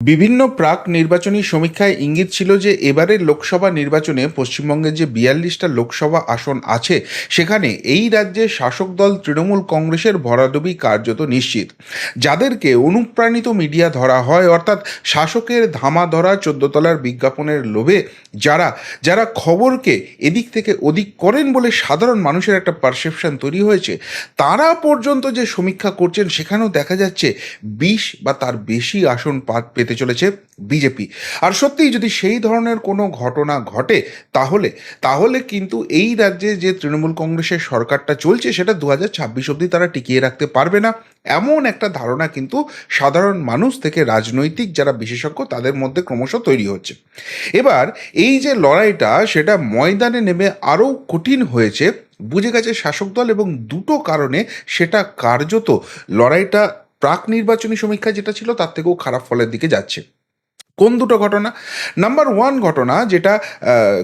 বিভিন্ন প্রাক নির্বাচনী সমীক্ষায় ইঙ্গিত ছিল যে এবারের লোকসভা নির্বাচনে পশ্চিমবঙ্গের যে বিয়াল্লিশটা লোকসভা আসন আছে, সেখানে এই রাজ্যে শাসক দল তৃণমূল কংগ্রেসের ভরাডুবি কার্যত নিশ্চিত। যাদেরকে অনুপ্রাণিত মিডিয়া ধরা হয়, অর্থাৎ শাসকের ধামা ধরা চোদ্দতলার বিজ্ঞাপনের লোভে, যারা যারা খবরকে এদিক থেকে ওদিক করেন বলে সাধারণ মানুষের একটা পারসেপশন তৈরি হয়েছে, তারা পর্যন্ত যে সমীক্ষা করছেন, সেখানেও দেখা যাচ্ছে বিশ বা তার বেশি আসন পা পেতে চলেছে বিজেপি। আর সত্যিই যদি সেই ধরনের কোনো ঘটনা ঘটে, তাহলে তাহলে কিন্তু এই রাজ্যে যে তৃণমূল কংগ্রেসের সরকারটা চলছে, সেটা দু হাজার ছাব্বিশ অব্দি তারা টিকিয়ে রাখতে পারবে না। এমন একটা ধারণা কিন্তু সাধারণ মানুষ থেকে রাজনৈতিক যারা বিশেষজ্ঞ, তাদের মধ্যে ক্রমশ তৈরি হচ্ছে। এবার, এই যে লড়াইটা, সেটা ময়দানে নেমে আরও কঠিন হয়েছে। বুঝে গেছে শাসক দল এবং দুটো কারণে সেটা কার্যত লড়াইটা প্রাক নির্বাচনী সমীক্ষা যেটা ছিল তার থেকেও খারাপ ফলের দিকে যাচ্ছে। কোন দুটো ঘটনা? নাম্বার ওয়ান ঘটনা যেটা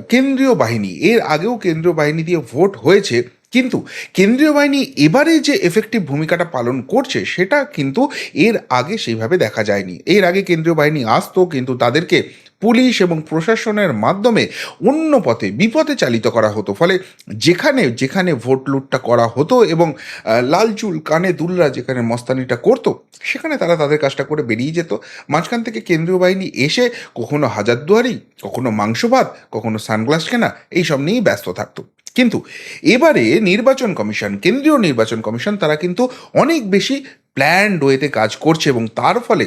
কেন্দ্রীয় বাহিনী, এর আগেও কেন্দ্রীয় বাহিনী দিয়ে ভোট হয়েছে কিন্তু কেন্দ্রীয় বাহিনী এবারে যে এফেক্টিভ ভূমিকাটা পালন করছে সেটা কিন্তু এর আগে সেইভাবে দেখা যায়নি। এর আগে কেন্দ্রীয় বাহিনী আসতো কিন্তু তাদেরকে পুলিশ এবং প্রশাসনের মাধ্যমে অন্য পথে বিপথে চালিত করা হতো। ফলে যেখানে যেখানে ভোট লুটটা করা হতো এবং আহ, লাল চুল কানে দুলরা যেখানে মস্তানিটা করতো সেখানে তারা তাদের কাজটা করে বেরিয়ে যেত। মাঝখান থেকে কেন্দ্রীয় বাহিনী এসে কখনো হাজারদুয়ারি কখনো মাংস ভাত কখনো সানগ্লাস কেনা এইসব নিয়েই ব্যস্ত থাকতো। কিন্তু এবারে নির্বাচন কমিশন, কেন্দ্রীয় নির্বাচন কমিশন তারা কিন্তু অনেক বেশি প্ল্যান্ড ওয়েতে কাজ করছে এবং তার ফলে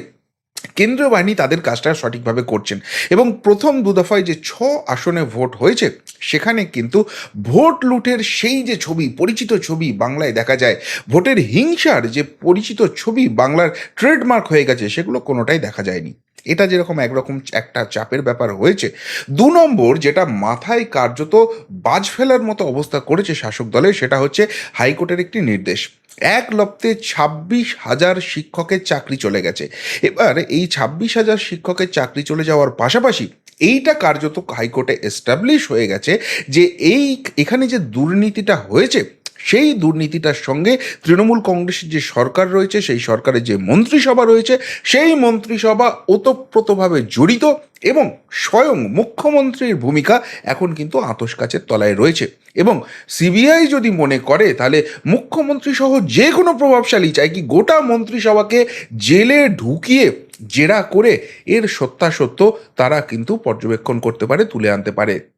কেন্দ্রীয় বাহিনী তাদের কাজটা সঠিকভাবে করছেন। এবং প্রথম দু দফায় যে ছ আসনে ভোট হয়েছে, সেখানে কিন্তু ভোট লুটের সেই যে ছবি, পরিচিত ছবি বাংলায় দেখা যায়, ভোটের হিংসার যে পরিচিত ছবি বাংলার ট্রেডমার্ক হয়ে গেছে, সেগুলো কোনোটাই দেখা যায়নি। এটা যেরকম একরকম একটা চাপের ব্যাপার হয়েছে, দু নম্বর যেটা মাথায় কার্যত বাজ ফেলার মতো অবস্থা করেছে শাসক দলের, সেটা হচ্ছে হাইকোর্টের একটি নির্দেশ। এক লপ্তে ছাব্বিশ হাজার শিক্ষকের চাকরি চলে গেছে। এবার এই ছাব্বিশ হাজার শিক্ষকের চাকরি চলে যাওয়ার পাশাপাশি এইটা কার্যত হাইকোর্টে এস্টাবলিশ হয়ে গেছে যে এই এখানে যে দুর্নীতিটা হয়েছে সেই দুর্নীতিটার সঙ্গে তৃণমূল কংগ্রেসের যে সরকার রয়েছে, সেই সরকারের যে মন্ত্রিসভা রয়েছে, সেই মন্ত্রিসভা ওতপ্রোতভাবে জড়িত এবং স্বয়ং মুখ্যমন্ত্রীর ভূমিকা এখন কিন্তু আতস কাছের তলায় রয়েছে। এবং সিবিআই যদি মনে করে, তাহলে মুখ্যমন্ত্রী সহ যে কোনো প্রভাবশালী চাই কি গোটা মন্ত্রিসভাকে জেলে ঢুকিয়ে জেরা করে এর সত্যাসত্য তারা কিন্তু পর্যবেক্ষণ করতে পারে, তুলে আনতে পারে।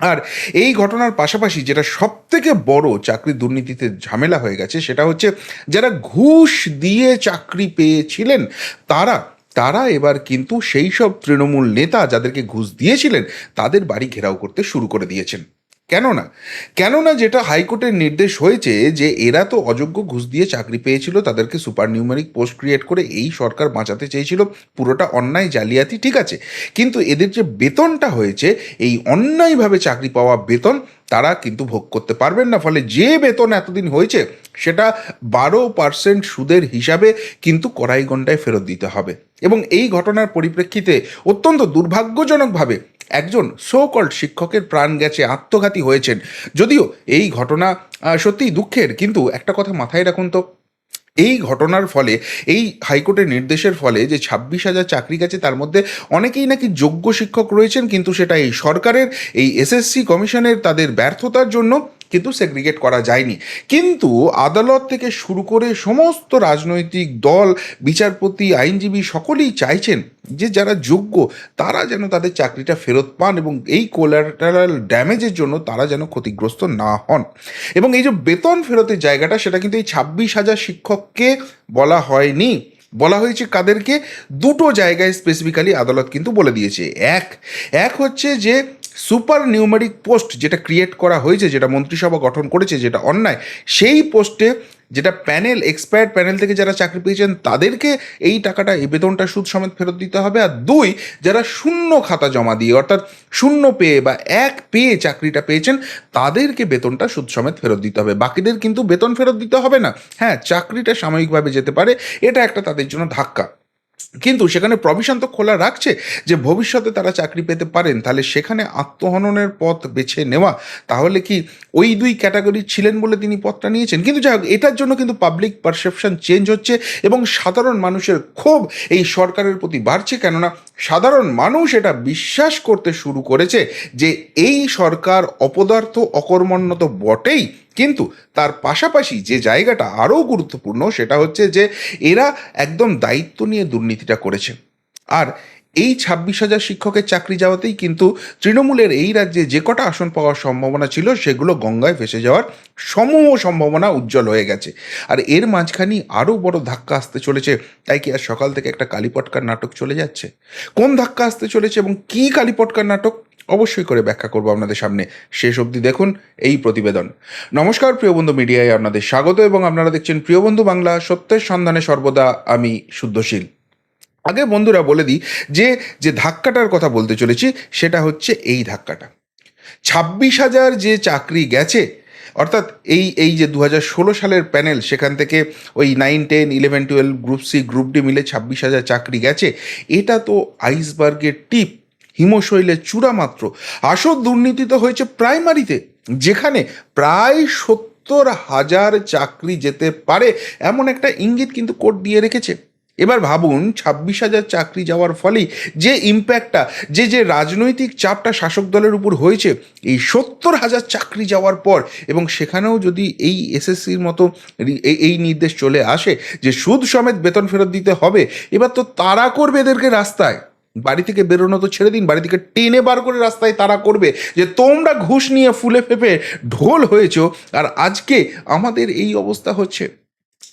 আর এই ঘটনার পাশাপাশি যেটা সব থেকে বড় চাকরি দুর্নীতিতে ঝামেলা হয়ে গেছে, সেটা হচ্ছে যারা ঘুষ দিয়ে চাকরি পেয়েছিলেন, তারা তারা এবার কিন্তু সেই সব তৃণমূল নেতা যাদেরকে ঘুষ দিয়েছিলেন, তাদের বাড়ি ঘেরাও করতে শুরু করে দিয়েছেন। কেননা? কেননা যেটা হাইকোর্টের নির্দেশ হয়েছে যে এরা তো অযোগ্য ঘুষ দিয়ে চাকরি পেয়েছিল, তাদেরকে সুপার নিউমেরিক পোস্ট ক্রিয়েট করে এই সরকার বাঁচাতে চেয়েছিল, পুরোটা অন্যায় জালিয়াতি, ঠিক আছে? কিন্তু এদের যে বেতনটা হয়েছে, এই অন্যায়ভাবে চাকরি পাওয়া বেতন, তারা কিন্তু ভোগ করতে পারবেন না। ফলে যে বেতন এতদিন হয়েছে, সেটা বারো পার্সেন্ট সুদের হিসাবে কিন্তু কড়াইগন্ডায় ফেরত দিতে হবে। এবং এই ঘটনার পরিপ্রেক্ষিতে অত্যন্ত দুর্ভাগ্যজনকভাবে একজন সো কল্ড শিক্ষকের প্রাণ গেছে, আত্মঘাতী হয়েছেন। যদিও এই ঘটনা সত্যিই দুঃখের, কিন্তু একটা কথা মাথায় রাখুন তো। এই ঘটনার ফলে, এই হাইকোর্টের নির্দেশের ফলে যে ছাব্বিশ হাজার চাকরি গেছে, তার মধ্যে অনেকেই নাকি যোগ্য শিক্ষক রয়েছেন, কিন্তু সেটা এই সরকারের, এই এসএসসি কমিশনের তাদের ব্যর্থতার জন্য কিন্তু সেগ্রিগেট করা যায়নি। কিন্তু আদালত থেকে শুরু করে সমস্ত রাজনৈতিক দল, বিচারপতি, আইনজীবী সকলেই চাইছেন যে যারা যোগ্য, তারা যেন তাদের চাকরিটা ফেরত পান এবং এই কোলাটারাল ড্যামেজের জন্য তারা যেন ক্ষতিগ্রস্ত না হন। এবং এই যে বেতন ফেরতের জায়গাটা, সেটা কিন্তু এই ছাব্বিশ হাজার শিক্ষককে বলা হয়নি। বলা হয়েছে কাদেরকে? দুটো জায়গায় স্পেসিফিক্যালি আদালত কিন্তু বলে দিয়েছে। এক এক হচ্ছে যে সুপার নিউমেরিক পোস্ট যেটা ক্রিয়েট করা হয়েছে, যেটা মন্ত্রিসভা গঠন করেছে, যেটা অন্যায়, সেই পোস্টে যেটা প্যানেল, এক্সপায়ার্ড প্যানেল থেকে যারা চাকরি পেয়েছেন, তাদেরকে এই টাকাটা, এই বেতনটা সুদ সমেত ফেরত দিতে হবে। আর দুই, যারা শূন্য খাতা জমা দিয়ে, অর্থাৎ শূন্য পেয়ে বা এক পেয়ে চাকরিটা পেয়েছেন, তাদেরকে বেতনটা সুদ সমেত ফেরত দিতে হবে। বাকিদের কিন্তু বেতন ফেরত দিতে হবে না। হ্যাঁ চাকরিটা সাময়িকভাবে যেতে পারে। এটা একটা তাদের জন্য ধাক্কা। কিন্তু সেখানে প্রভিশন তো খোলা রাখছে যে ভবিষ্যতে তারা চাকরি পেতে পারেন, তাহলে সেখানে আত্মহননের পথ বেছে নেওয়া, তাহলে কি ওই দুই ক্যাটাগরি ছিলেন বলে তিনি পথটা নিয়েছেন? কিন্তু যাই হোক, এটার জন্য কিন্তু পাবলিক পারসেপশন চেঞ্জ হচ্ছে এবং সাধারণ মানুষের ক্ষোভ এই সরকারের প্রতি বাড়ছে, কেননা সাধারণ মানুষ এটা বিশ্বাস করতে শুরু করেছে যে এই সরকার অপদার্থ অকর্মণ্যত বটেই কিন্তু তার পাশাপাশি যে জায়গাটা আরও গুরুত্বপূর্ণ সেটা হচ্ছে যে এরা একদম দায়িত্ব নিয়ে দুর্নীতিটা করেছে। আর এই ছাব্বিশ হাজার শিক্ষকের চাকরি যাওয়াতেই কিন্তু তৃণমূলের এই রাজ্যে যে কটা আসন পাওয়ার সম্ভাবনা ছিল সেগুলো গঙ্গায় ভেসে যাওয়ার সমূহ সম্ভাবনা উজ্জ্বল হয়ে গেছে। আর এর মাঝখানেই আরও বড় ধাক্কা আসতে চলেছে। তাই কি আর সকাল থেকে একটা কালীপটকার নাটক চলে যাচ্ছে? কোন ধাক্কা আসতে চলেছে এবং কী কালীপটকার নাটক? অবশ্যই করে ব্যাখ্যা করব আপনাদের সামনে। শেষ অবধি দেখুন এই প্রতিবেদন। নমস্কার, প্রিয় বন্ধু মিডিয়ায় আপনাদের স্বাগত এবং আপনারা দেখছেন প্রিয় বন্ধু বাংলা, সত্যের সন্ধানে সর্বদা আমি শুদ্ধশীল। আগে বন্ধুরা বলে দিই যে যে ধাক্কাটার কথা বলতে চলেছি, সেটা হচ্ছে এই ধাক্কাটা। ছাব্বিশ হাজার যে চাকরি গেছে, অর্থাৎ এই এই যে দু হাজার ষোলো সালের প্যানেল, সেখান থেকে ওই nine, ten, eleven, twelve, group C, group D মিলে ছাব্বিশ হাজার চাকরি গেছে, এটা তো আইসবার্গের টিপ। হিমশৈলের চূড়া মাত্র। আসল দুর্নীতি তো হয়েছে প্রাইমারিতে, যেখানে প্রায় সত্তর হাজার চাকরি যেতে পারে এমন একটা ইঙ্গিত কিন্তু কোর্ট দিয়ে রেখেছে। এবার ভাবুন, ছাব্বিশ হাজার চাকরি যাওয়ার ফলেই যে ইম্প্যাক্টটা যে যে রাজনৈতিক চাপটা শাসক দলের উপর হয়েছে, এই সত্তর হাজার চাকরি যাওয়ার পর এবং সেখানেও যদি এই এসএসসির মতো এই- নির্দেশ চলে আসে যে সুদ সমেত বেতন ফেরত দিতে হবে, এবার তো তারা করবে এদেরকে রাস্তায়। বাড়ি থেকে বেরোনো তো ছেড়ে দিন, বাড়ি থেকে টেনে বার করে রাস্তায় তারা করবে যে তোমরা ঘুষ নিয়ে ফুলে ফেপে ঢোল হয়েছ। আর আজকে আমাদের এই অবস্থা হচ্ছে।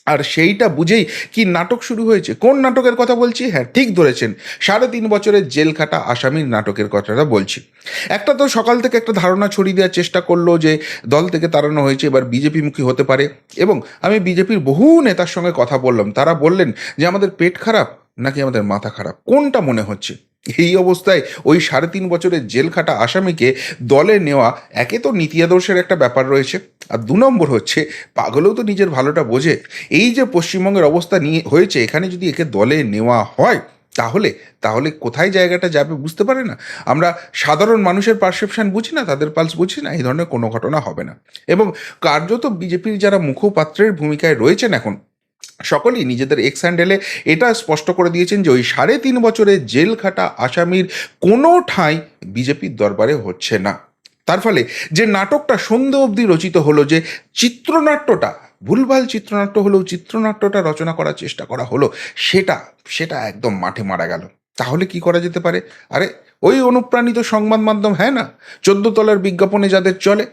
আর সেইটা বুঝেই কি নাটক শুরু হয়েছে? কোন নাটকের কথা বলছি? হ্যাঁ ঠিক ধরেছেন। সাড়ে তিন বছরের জেল খাটা আসামির নাটকের কথাটা বলছি। একটা তো সকাল থেকে একটা ধারণা ছড়িয়ে দেওয়ার চেষ্টা করল যে দল থেকে তাড়ানো হয়েছে, এবার বিজেপি মুখী হতে পারে। এবং আমি বিজেপির বহু নেতার সঙ্গে কথা বললাম। তারা বললেন যে, আমাদের পেট খারাপ নাকি আমাদের মাথা খারাপ? কোনটা মনে হচ্ছে? এই অবস্থায় ওই সাড়ে তিন বছরের জেল খাটা আসামিকে দলে নেওয়া একে তো নীতি আদর্শের একটা ব্যাপার রয়েছে। আর দু নম্বর হচ্ছে, পাগলেও তো নিজের ভালোটা বোঝে। এই যে পশ্চিমবঙ্গের অবস্থা নিয়ে হয়েছে, এখানে যদি একে দলে নেওয়া হয়, তাহলে তাহলে কোথায় জায়গাটা যাবে বুঝতে পারে না। আমরা সাধারণ মানুষের পারসেপশন বুঝি না, তাদের পালস বুঝি না, এই ধরনের কোনো ঘটনা হবে না। এবং কার্যত বিজেপির যারা মুখপাত্রের ভূমিকায় রয়েছেন এখন সকলেই নিজেদের এক্স হ্যান্ডেলে এটা স্পষ্ট করে দিয়েছেন যে ওই সাড়ে তিন বছরে জেল খাটা আসামির কোনো ঠাঁই বিজেপির দরবারে হচ্ছে না। তার ফলে যে নাটকটা সন্ধে অবধি রচিত হলো যে চিত্রনাট্যটা, ভুলভাল চিত্রনাট্য হলেও চিত্রনাট্যটা রচনা করার চেষ্টা করা হলো, সেটা সেটা একদম মাঠে মারা গেল। তাহলে কি করা যেতে পারে? আরে ওই অনুপ্রাণিত সংবাদ মাধ্যম হ্যাঁ না? চোদ্দ তলার বিজ্ঞাপনে যাদের চলে,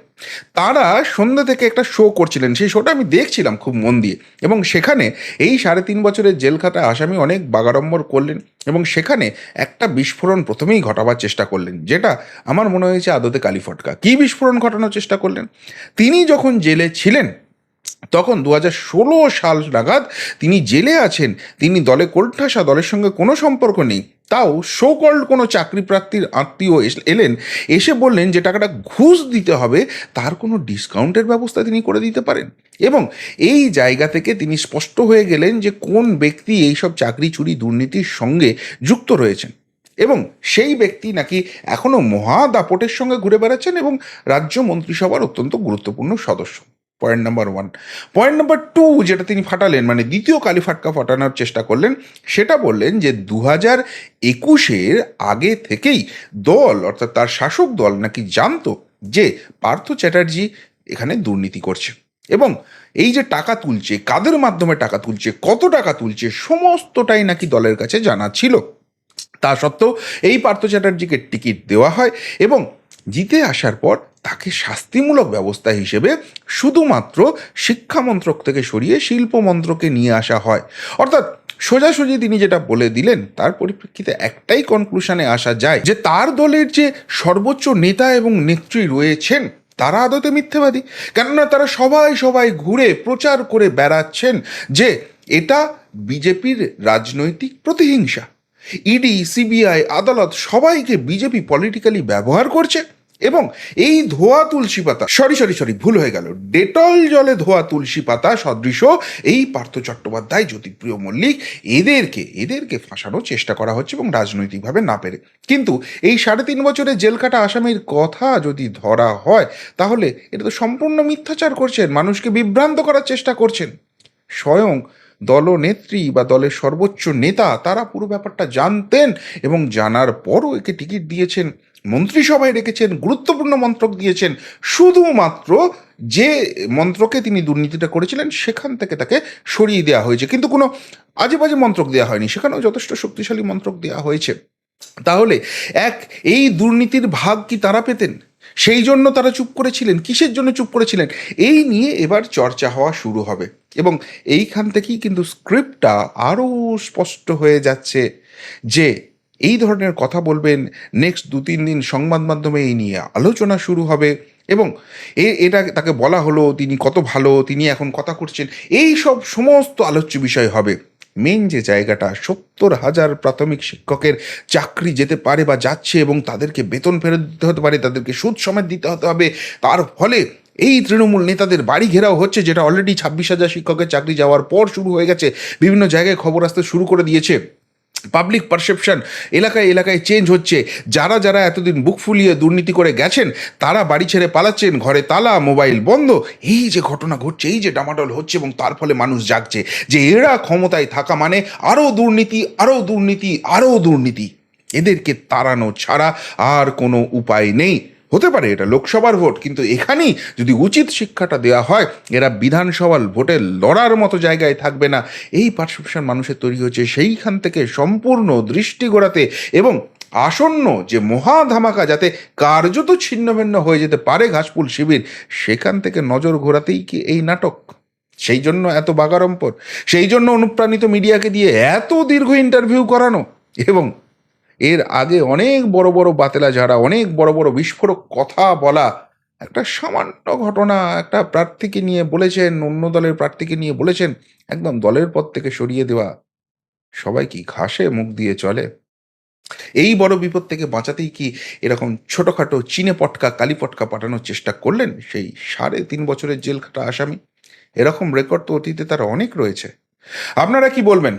তারা সন্ধ্যা থেকে একটা শো করছিলেন। সেই শোটা আমি দেখছিলাম খুব মন দিয়ে। এবং সেখানে এই সাড়ে তিন বছরের জেল খাটা আসামি অনেক বাগাড়ম্বর করলেন এবং সেখানে একটা বিস্ফোরণ প্রথমেই ঘটাবার চেষ্টা করলেন, যেটা আমার মনে হয়েছে আদতে কালীফটকা কী বিস্ফোরণ ঘটানোর চেষ্টা করলেন? তিনি যখন জেলে ছিলেন, তখন দু সাল নাগাদ তিনি জেলে আছেন। তিনি দলে কোলঠাসা দলের সঙ্গে কোনো সম্পর্ক নেই। তাও সোকল্ড কোনো চাকরি প্রার্থীর আত্মীয় এলেন, এসে বললেন যে টাকাটা ঘুষ দিতে হবে, তার কোনো ডিসকাউন্টের ব্যবস্থা তিনি করে দিতে পারেন। এবং এই জায়গা থেকে তিনি স্পষ্ট হয়ে গেলেন যে কোন ব্যক্তি এইসব চাকরি চুরি দুর্নীতির সঙ্গে যুক্ত রয়েছেন। এবং সেই ব্যক্তি নাকি এখনও মহা দাপটের সঙ্গে ঘুরে বেড়াচ্ছেন এবং রাজ্য মন্ত্রিসভার অত্যন্ত গুরুত্বপূর্ণ সদস্য। Point number one point number two যেটা তিনি ফাটালেন মানে দ্বিতীয় কালী ফাটকা ফাটানোর চেষ্টা করলেন, সেটা বললেন যে দু হাজার একুশের আগে থেকেই দল, অর্থাৎ তার শাসক দল নাকি জানতো যে পার্থ চ্যাটার্জি এখানে দুর্নীতি করছে। এবং এই যে টাকা তুলছে, কাদের মাধ্যমে টাকা তুলছে, কত টাকা তুলছে, সমস্তটাই নাকি দলের কাছে জানা ছিল। তা সত্ত্বেও এই পার্থ চ্যাটার্জিকে টিকিট দেওয়া হয় এবং জিতে আসার পর তাকে শাস্তিমূলক ব্যবস্থা হিসেবে শুধুমাত্র শিক্ষা মন্ত্রক থেকে সরিয়ে শিল্প মন্ত্রকে নিয়ে আসা হয়। অর্থাৎ সোজাসুজি তিনি যেটা বলে দিলেন, তার পরিপ্রেক্ষিতে একটাই কনক্লুশনে আসা যায় যে তার দলের যে সর্বোচ্চ নেতা এবং নেত্রী রয়েছেন, তারা আদতে মিথ্যেবাদী। কেননা তারা সবাই সবাই ঘুরে প্রচার করে বেড়াচ্ছেন যে এটা বিজেপির রাজনৈতিক প্রতিহিংসা। ইডি, সিবিআই, আদালত সবাইকে বিজেপি পলিটিক্যালি ব্যবহার করছে। এবং এই ধোয়া তুলসী পাতা, সরি সরি সরি, ভুল হয়ে গেল, ডেটল জলে ধোয়া তুলসী পাতা সদৃশ এই পার্থ চট্টোপাধ্যায় জ্যোতিপ্রিয় মল্লিক এদেরকে এদেরকে ফাঁসানোর চেষ্টা করা হচ্ছে এবং রাজনৈতিকভাবে না পেরে। কিন্তু এই সাড়ে তিন বছরে জেল কাটা আসামির কথা যদি ধরা হয়, তাহলে এটা তো সম্পূর্ণ মিথ্যাচার করছেন, মানুষকে বিভ্রান্ত করার চেষ্টা করছেন। স্বয়ং দলনেত্রী বা দলের সর্বোচ্চ নেতা, তারা পুরো ব্যাপারটা জানতেন এবং জানার পরও একে টিকিট দিয়েছেন। মন্ত্রিসভায় রেখেছেন, গুরুত্বপূর্ণ মন্ত্রক দিয়েছেন, শুধুমাত্র যে মন্ত্রকে তিনি দুর্নীতিটা করেছিলেন, সেখান থেকে তাকে সরিয়ে দেওয়া হয়েছে। কিন্তু কোনো আজে বাজে মন্ত্রক দেওয়া হয়নি, সেখানেও যথেষ্ট শক্তিশালী মন্ত্রক দেওয়া হয়েছে। তাহলে এক, এই দুর্নীতির ভাগ কি তারা পেতেন? সেই জন্য তারা চুপ করেছিলেন? কিসের জন্য চুপ করেছিলেন? এই নিয়ে এবার চর্চা হওয়া শুরু হবে। এবং এইখান থেকেই কিন্তু স্ক্রিপ্টটা আরও স্পষ্ট হয়ে যাচ্ছে যে এই ধরনের কথা বলবেন। নেক্সট দু তিন দিন সংবাদ মাধ্যমে এই নিয়ে আলোচনা শুরু হবে এবং এ, এটা তাকে বলা হলো, তিনি কত ভালো, তিনি এখন কথা করছেন এই সব সমস্ত আলোচ্য বিষয় হবে। মেন যে জায়গাটা, সত্তর হাজার প্রাথমিক শিক্ষকের চাকরি যেতে পারে বা যাচ্ছে এবং তাদেরকে বেতন ফেরত দিতে হতে পারে, তাদেরকে সুদ সমেত দিতে হতে হবে। তার ফলে এই তৃণমূল নেতাদের বাড়ি ঘেরাও হচ্ছে, যেটা অলরেডি ছাব্বিশ হাজার শিক্ষকের চাকরি যাওয়ার পর শুরু হয়ে গেছে। বিভিন্ন জায়গায় খবর আসতে শুরু করে দিয়েছে। পাবলিক পারসেপশন এলাকায় এলাকায় চেঞ্জ হচ্ছে। যারা যারা এতদিন বুক ফুলিয়ে দুর্নীতি করে গেছেন, তারা বাড়ি ছেড়ে পালাচ্ছেন, ঘরে তালা মোবাইল বন্ধ। এই যে ঘটনা ঘটছে, এই যে ডামাডল হচ্ছে এবং তার ফলে মানুষ জাগছে। যে এরা ক্ষমতায় থাকা মানে আরও দুর্নীতি আরও দুর্নীতি আরও দুর্নীতি। এদেরকে তাড়ানো ছাড়া আর কোনো উপায় নেই। হতে পারে, এটা লোকসভার ভোট, কিন্তু এখানেই যদি উচিত শিক্ষাটা দেওয়া হয়, এরা বিধানসভার ভোটে লড়ার মতো জায়গায় থাকবে না। এই পারসেপশন মানুষের তৈরি হচ্ছে সেইখান থেকে সম্পূর্ণ দৃষ্টি গোড়াতে এবং আসন্ন যে মহা ধামাকা যাতে কার্যত ছিন্নভিন্ন হয়ে যেতে পারে ঘাসফুল শিবির, সেখান থেকে নজর ঘোরাতেই কি এই নাটক? সেই জন্য এত বাগাড়ম্পর সেই জন্য অনুপ্রাণিত মিডিয়াকে দিয়ে এত দীর্ঘ ইন্টারভিউ করানো এবং এর আগে অনেক বড় বড় বাতেলা যারা অনেক বড় বড় বিস্ফোরক কথা বলা একটা সামান্য ঘটনা, একটা প্রার্থীকে নিয়ে বলেছেন, অন্য দলের প্রার্থীকে নিয়ে বলেছেন, একদম দলের পদ থেকে সরিয়ে দেওয়া। সবাই কি ঘাসে মুখ দিয়ে চলে? এই বড় বিপদ থেকে বাঁচাতেই কি এরকম ছোটখাটো চিনে পটকা, কালি পটকা পাঠানোর চেষ্টা করলেন সেই সাড়ে তিন বছরের জেল খাটা আসামি? এরকম রেকর্ড তো অতীতে তার অনেক রয়েছে। আপনারা কি বলবেন?